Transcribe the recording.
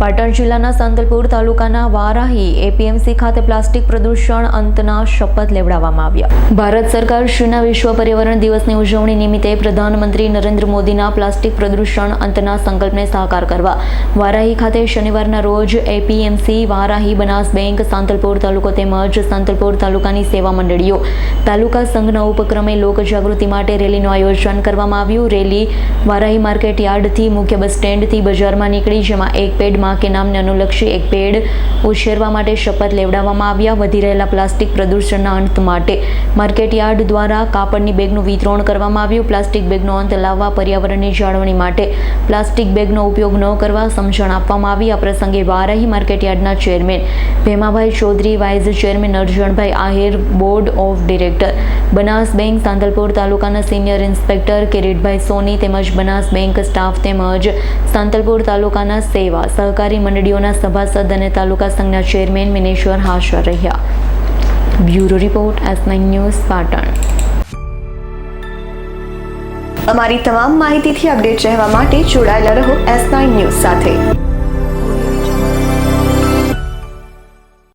પાટણ જિલ્લાના સાંતલપુર તાલુકાના વારાહી એપીએમસી ખાતે પ્લાસ્ટિક પ્રદૂષણ અંતના શપથ લેવડાવવામાં આવ્યા. ભારત સરકાર શ્રીના વિશ્વ પર્યાવરણ દિવસની ઉજવણી નિમિત્તે પ્રધાનમંત્રી નરેન્દ્ર મોદીના પ્લાસ્ટિક પ્રદૂષણ અંતના સંકલ્પને સાકાર કરવા વારાહી ખાતે શનિવારના રોજ એપીએમસી, વારાહી, બનાસ બેંક, સાંતલપુર તાલુકો તેમજ સાંતલપુર તાલુકાની સેવા મંડળીઓ, તાલુકા સંઘના ઉપક્રમે લોકજાગૃતિ માટે રેલીનું આયોજન કરવામાં આવ્યું. રેલી વારાહી માર્કેટ યાર્ડથી મુખ્ય બસ સ્ટેન્ડથી બજારમાં નીકળી, જેમાં એક પેડ માં કે નામને અનુલક્ષી એક પેડ ઉછેરવા માટે શપથ લેવડાવવામાં આવ્યા. વધી રહેલા પ્લાસ્ટિક પ્રદૂષણના અંત માટે માર્કેટયાર્ડ દ્વારા કાપડની બેગનું વિતરણ કરવામાં આવ્યું. પ્લાસ્ટિક બેગનો અંત લાવવા પર્યાવરણની જાળવણી માટે પ્લાસ્ટિક બેગનો ઉપયોગ ન કરવા સમજણ આપવામાં આવી. આ પ્રસંગે Varahi માર્કેટયાર્ડના chairman Bhemabhai Chaudhary vice chairman Arjanbhai Ahir, board of director Banas bank, Santalpur તાલુકાના સિનિયર ઇન્સ્પેક્ટર કિરીટભાઈ સોની તેમજ બનાસ બેંક સ્ટાફ તેમજ સાંતલપુર તાલુકાના સેવા સહકારી મંડળીઓના સભાસદ અને તાલુકા સંઘના ચેરમેન મિનેશ્વર હાજર રહ્યા. Bureau report S nine news Patan. અમારી તમામ માહિતીથી અપડેટ રહેવા માટે જોડાયેલા રહો એસ નાઇન ન્યૂઝ સાથે.